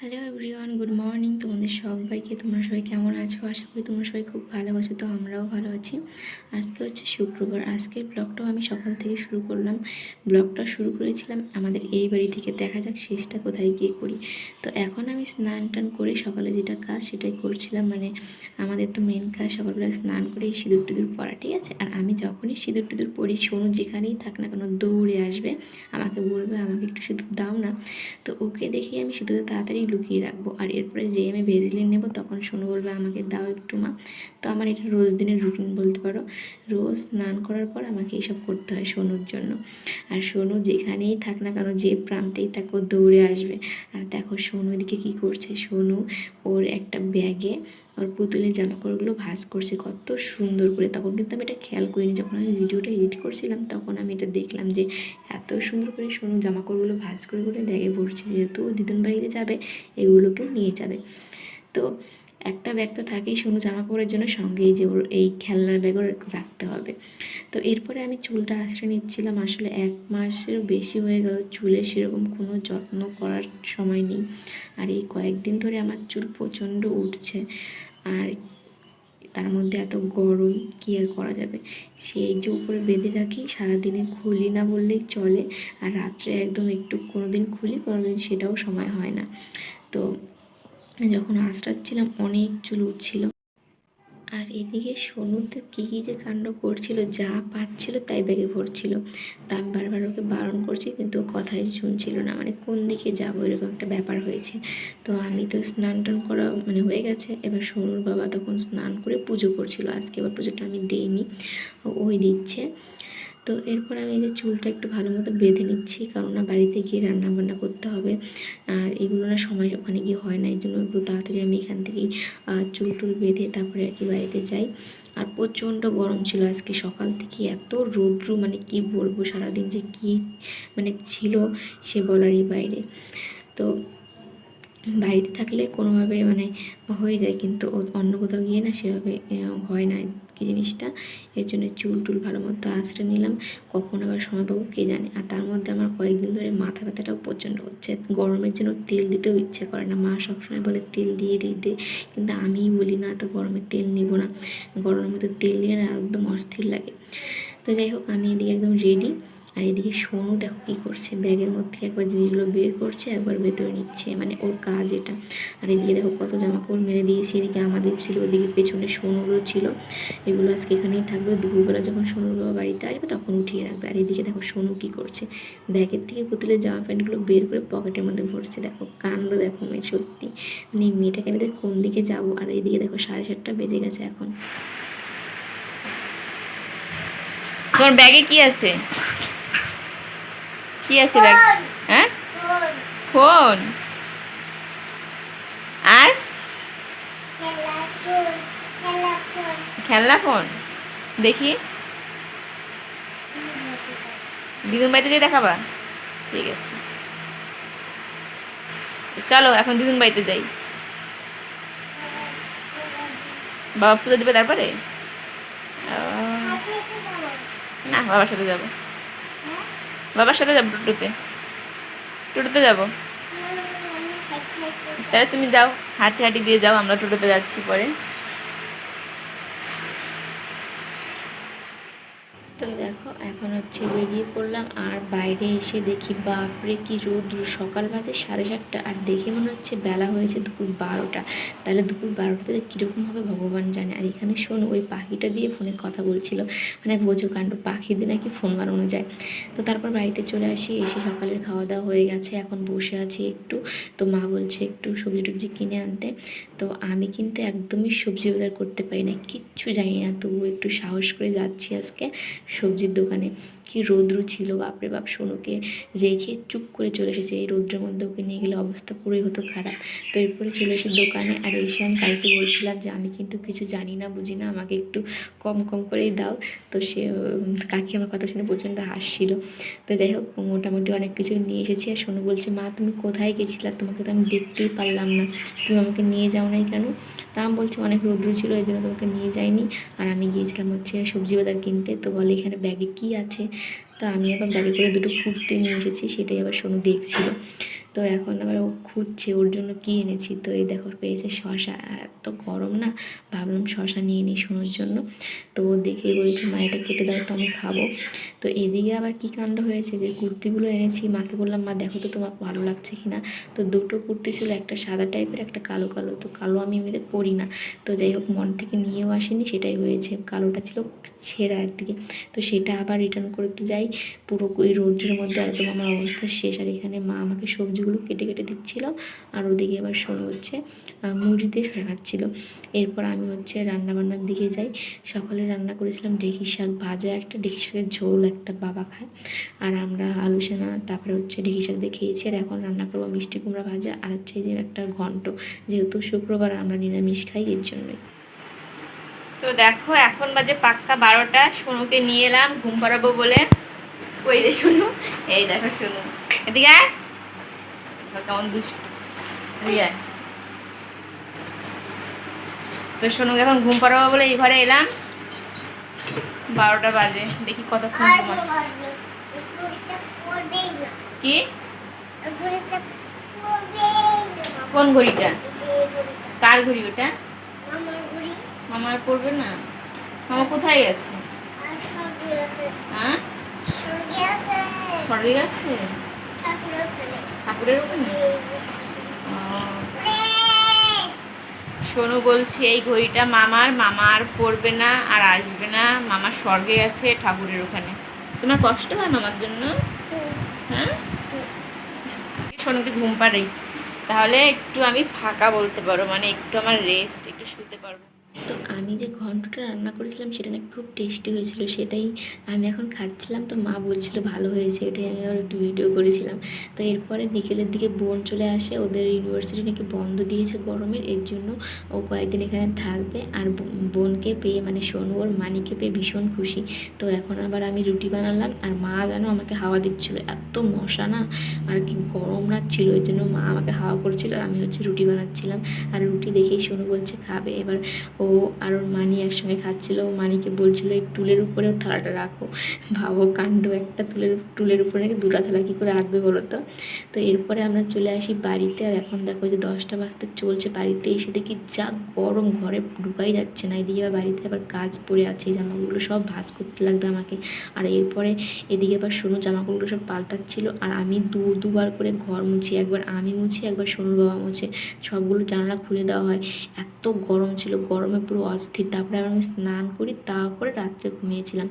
Hello everyone good morning তোমাদের সবাইকে, তোমরা সবাই কেমন আছো? আশা করি তোমরা সবাই খুব ভালো আছো, তো আমরাও ভালো আছি। আজকে হচ্ছে শুক্রবার। আজকের ব্লগটাও আমি সকাল থেকে শুরু করলাম। ব্লগটা শুরু করেছিলাম আমাদের এই বাড়ি থেকে। দেখা যাক শেষটা কোথায় গিয়ে করি। তো এখন আমি স্নান টান করে সকালে যেটা কাজ সেটাই করছিলাম। মানে আমাদের তো মেন কাজ সকালবেলা স্নান করে সিঁদুর টিঁদুর পরা, ঠিক আছে? আর আমি যখনই সিঁদুর টিঁদুর পরি, সোনু যেখানেই থাক না কেন দৌড়ে আসবে। আমাকে বলবে, আমাকে একটু সিঁদুর দাও না। তো ওকে দেখেই আমি সিঁদুরটা তাড়াতাড়ি লুকিয়ে রাখব। আর এরপরে যে আমি ভেজলিন নেব, তখন সোনু বলবে, আমাকে দাও একটু মা। তো আমার এটা রোজ দিনের রুটিন বলতে পারো। রোজ স্নান করার পর আমাকে এইসব করতে হয় সোনুর জন্য। আর সোনু যেখানেই থাক না কেন, যে প্রান্তেই থাকো দৌড়ে আসবে। আর দেখো, সোনু এদিকে কী করছে? সোনু ওর একটা ব্যাগে ওর পুতুলের জামাকাপড়গুলো ভাঁজ করছে, কত সুন্দর করে। তখন কিন্তু আমি এটা খেয়াল করিনি, যখন আমি ভিডিওটা এডিট করছিলাম, তখন আমি এটা দেখলাম যে এত সুন্দর করে সোনু জামাকাপড়গুলো ভাঁজ করে করে ব্যাগে ভরছে, যেহেতু দিদুন বাড়িতে যাবে, এগুলোকেও নিয়ে যাবে। তো একটা ব্যাগ তো থাকেই সোনু জামা কাপড়ের জন্য সঙ্গে এই যে ওর এই খেলনার ব্যাগও রাখতে হবে। তো এরপরে আমি চুলটা আশ্রয় নিচ্ছিলাম, আসলে এক মাসেরও বেশি হয়ে গেল চুলের সেরকম কোনো যত্ন করার সময় নেই। আর এই কয়েকদিন ধরে আমার চুল প্রচণ্ড উঠছে। আর তার মধ্যে এত গরম কী আর করা যাবে? সেই যে উপরে বেঁধে রাখি, সারাদিনে খুলি না বললেই চলে আর রাত্রে একদম একটু কোনো দিন খুলি কোনো দিন সেটাও সময় হয় না। তো যখন আঁচড়াচ্ছিলাম অনেক চুল উঠছিল। আর এদিকে সোনুতে কী কী যে কাণ্ড করছিল, যা পাচ্ছিল তাই ব্যাগে ভরছিল। তা আমি বারবার ওকে বারণ করছি, কিন্তু কথাই শুনছিল না। মানে কোন দিকে যাব এরকম একটা ব্যাপার হয়েছে। তো আমি তো স্নান টান করা মানে হয়ে গেছে। এবার সোনুর বাবা তখন স্নান করে পুজো করছিল। আজকে এবার পুজোটা আমি দিইনি। ওই দিচ্ছে। তো এরপর আমি এই যে চুলটা একটু ভালো মতো বেঁধে নিচ্ছি, কারণ না বাড়িতে গিয়ে রান্না বান্না করতে হবে। আর এগুলো না সময় ওখানে গিয়ে হয় না এই জন্য একটু তাড়াতাড়ি আমি এখান থেকেই চুল টুল বেঁধে তারপরে আর কি বাড়িতে যাই। আর প্রচণ্ড গরম ছিল আজকে সকাল থেকে, এত রৌদ্র মানে কি বলব সারাদিন যে কি মানে ছিল সে বলারই বাইরে। তো বাড়িতে থাকলে কোনোভাবে মানে হয়ে যায়, কিন্তু অন্য কোথাও গিয়ে না সেভাবে হয় না কি জিনিসটা। এর জন্য চুল টুল ভালো মতো আশ্রয় নিলাম। কখন আবার সময় পাবো কে জানে? আর তার মধ্যে আমার কয়েকদিন ধরে মাথা ব্যথাটাও প্রচণ্ড হচ্ছে। গরমের জন্য তেল দিতেও ইচ্ছে করে না। মা সবসময় বলে, তেল দিয়ে দিতে কিন্তু আমিই বলি, না, তো গরমে তেল নিব না। গরমের মধ্যে তেল নিয়ে না একদম অস্থির লাগে। তো যাই হোক, আমি এদিকে একদম রেডি আর এদিকে সোনু দেখো কী করছে? ব্যাগের মধ্যে একবার জিনিসগুলো বের করছে, একবার ভেতরে নিচ্ছে মানে ওর কাজ এটা। আর এদিকে দেখো কত জামা কাপড় মেরে দিয়েছি, এদিকে আমাদের ছিল, ওদিকে পেছনে সোনুরও ছিল। এগুলো আজকে এখানেই থাকবে। দুপুরবেলা যখন সোনুর বাবা বাড়িতে আসবে, তখন উঠিয়ে রাখবে। আর এদিকে দেখো সোনু কী করছে? ব্যাগের থেকে পুতুলের জামা প্যান্টগুলো বের করে পকেটের মধ্যে ভরছে। দেখো কাণ্ড দেখো মেয়ে, সত্যি। মানে মেয়েটাকে নিয়ে কোন দিকে যাব? আর এদিকে দেখো সাড়ে সাতটা বেজে গেছে এখন। তোমার ব্যাগে কি আছে? কি আছে ব্যাগ হ্যাঁ? ফোন। আর? খেলনা ফোন। দেখি। দিদুন বাড়িতে যেয়ে দেখাবা? ঠিক আছে। চলো, এখন দিদুন বাড়িতে যাই। বাবা পুজো দেবে তারপরে? না, বাবার সাথে যাব। বাবার সাথে যাব টোটোতে টোটোতে যাব তাহলে তুমি যাও হাঁটি হাঁটি দিয়ে যাও আমরা টোটোতে যাচ্ছি পরে তো দেখো, এখন হচ্ছে বেরিয়ে পড়লাম আর বাইরে এসে দেখি, বাপরে কি রোদ্র। সকাল বাজে সাড়ে সাতটা আর দেখে মনে হচ্ছে বেলা হয়েছে দুপুর বারোটা। তাহলে দুপুর বারোটাতে কীরকম হবে ভগবান জানে। আর এখানে শোন, ওই পাখিটা দিয়ে ফোনে কথা বলছিল। মানে বোঝো কাণ্ড, পাখি দিয়ে নাকি ফোন বানানো যায়। তো তারপর বাড়িতে চলে আসি, এসে সকালের খাওয়া দাওয়া হয়ে গেছে। এখন বসে আছি একটু। তো মা বলছে একটু সবজি টবজি কিনে আনতে। তো আমি কিন্তু একদমই সবজি বাজার করতে পারি না, কিচ্ছু জানি না। তবু একটু সাহস করে যাচ্ছি আজকে। সবজির দোকানে। কি রৌদ্র ছিল, বাপরে বাপ, সোনুকে রেখে চুপ করে চলে এসেছে। এই রৌদ্রের মধ্যে ওকে নিয়ে গেলে অবস্থা পুরোই হতো খারাপ। তো এরপরে চলে এসে দোকানে, আর এসে আমি কালকে বলছিলাম যে, আমি কিন্তু কিছু জানি না, বুঝি না, আমাকে একটু কম কম করেই দাও। তো সে কাকি আমার কথা শুনে প্রচণ্ড হাসছিল। তো যাই হোক, মোটামুটি অনেক কিছু নিয়ে এসেছি। আর সোনু বলছে, মা, তুমি কোথায় গেছিলা? তোমাকে তো আমি দেখতেই পারলাম না। তুমি আমাকে নিয়ে যাও নাই কেন? তা আমি বলছি, অনেক রৌদ্র ছিল, এই জন্য তোমাকে নিয়ে যাইনি। আর আমি গিয়েছিলাম হচ্ছে সবজি বাজার কিনতে। তো বলে এখানে ব্যাগে কি আছে? তা আমি আবার ব্যাগে করে দুটো কুর্তি নিয়ে এসেছি, সেটাই আবার সোনু দেখছিল। তো এখন আবার ও খুঁজছে ওর জন্য কী এনেছি। তো এই দেখো, পেয়েছে শশা। আর এত গরম না, ভাবলাম শশা নিয়ে নিই শোনোর জন্য। তো ও দেখেই বলেছে, মা, এটা কেটে দাও, তো আমি খাব। তো এদিকে আবার কী কাণ্ড হয়েছে যে কুর্তিগুলো এনেছি। মাকে বললাম, মা, দেখো তো তোমার ভালো লাগছে কি না তো দুটো কুর্তি ছিল, একটা সাদা টাইপের একটা কালো কালো। তো কালো আমি এমনিতে পরি না। তো যাই হোক, মন থেকে নিয়েও আসেনি, সেটাই হয়েছে। কালোটা ছিল ছেঁড়া একদিকে। তো সেটা আবার রিটার্ন করতে যাই। পুরো ওই রৌদ্রের মধ্যে একদম আমার অবস্থা শেষ। আর এখানে মা আমাকে সবজিগুলো কেটে কেটে দিচ্ছিল, আর ওদিকে আবার শোনো হচ্ছে মুড়ি দিয়ে শেখাচ্ছিল এরপর আমি হচ্ছে রান্নাবান্নার দিকে যাই। সকালে রান্না করেছিলাম ঢেঁকি শাক ভাজা একটা, ঢেঁকি শাকের ঝোল একটা বাবা খায়। আর আমরা আলু সেনা তারপরে হচ্ছে ঢেঁকি শাক দিয়ে খেয়েছি। আর এখন রান্না করব মিষ্টি কুমড়া ভাজা আর হচ্ছে যে একটা ঘন্ট। যেহেতু শুক্রবার আমরা নিরামিষ খাই, এর জন্যই। তো দেখো, এখন বাজে পাক্কা বারোটা। সোনুকে নিয়ে এলাম, ঘুম পাড়াবো বলে। ওই রে শুনু এই দেখো শুনু এদিকে কেমন দুষ্ট। এদিকে আয়। তো সোনুকে এখন ঘুম পাড়াবো বলে এই ঘরে এলাম। বারোটা বাজে। দেখি কতক্ষণ কি? কোন ঘড়িটা? কার ঘড়ি ওটা? মামার পড়বে না। মামা কোথায় গেছে হ্যাঁ সরে গেছে ঠাকুরের ওখানে সোনু বলছে এই ঘড়িটা মামার মামা আর পড়বে না আর আসবে না। মামা স্বর্গে আছে ঠাকুরের ওখানে। তোমার কষ্ট হয় মামার জন্য? হ্যাঁ? সোনুকে ঘুম পাড়াই। তাহলে একটু আমি ফাঁকা বলতে পারো মানে একটু আমার রেস্ট একটু শুতে পারব। তো আমি যে ঘন্টটা রান্না করেছিলাম সেটা নাকি খুব টেস্টি হয়েছিল, সেটাই আমি এখন খাচ্ছিলাম। তো মা বলছিল ভালো হয়েছে, এটাই আমি আবার একটু ভিডিও করেছিলাম। তো এরপরে বিকেলের দিকে বোন চলে আসে, ওদের ইউনিভার্সিটি নাকি বন্ধ দিয়েছে গরমের, এর জন্য ও কয়েকদিন এখানে থাকবে। আর বোনকে পেয়ে মানে সোনু, ওর মানিকে পেয়ে ভীষণ খুশি। তো এখন আবার আমি রুটি বানালাম, আর মা যেন আমাকে হাওয়া দিচ্ছিল। এত মশা না, আর কি গরম লাগছিল ওই জন্য মা আমাকে হাওয়া করছিল, আর আমি হচ্ছে রুটি বানাচ্ছিলাম। আর রুটি দেখেই সোনু বলছে, খাবে। এবার ও আর ওর মানি একসঙ্গে খাচ্ছিল। ও মানিকে বলছিল, এই টুলের উপরে থালাটা রাখো। ভাবো কাণ্ড, একটা তুলের টুলের উপরে নাকি দুটা থালা কী করে আটবে বলো তো? তো এরপরে আমরা চলে আসি বাড়িতে আর এখন দেখো যে দশটা বাজতে চলছে। বাড়িতে এসে দেখি যা গরম, ঘরে ঢুকাই যাচ্ছে না। এদিকে আবার বাড়িতে আবার কাজ পড়ে আছে, জামাগুলো সব ভাঁজ করতে লাগবে আমাকে। আর এরপরে এদিকে আবার সোনু জামাকাপড়গুলো সব পাল্টাচ্ছিল। আর আমি দু, দুবার করে ঘর মুছি, একবার আমি মুছি, একবার সোনুর বাবা মুছে। সবগুলো জানালা খুলে দেওয়া হয়। এত গরম ছিল গরমে পুরো অস্থির। তারপরে আবার আমি স্নান করি তারপরে রাত্রে ঘুমিয়েছিলাম।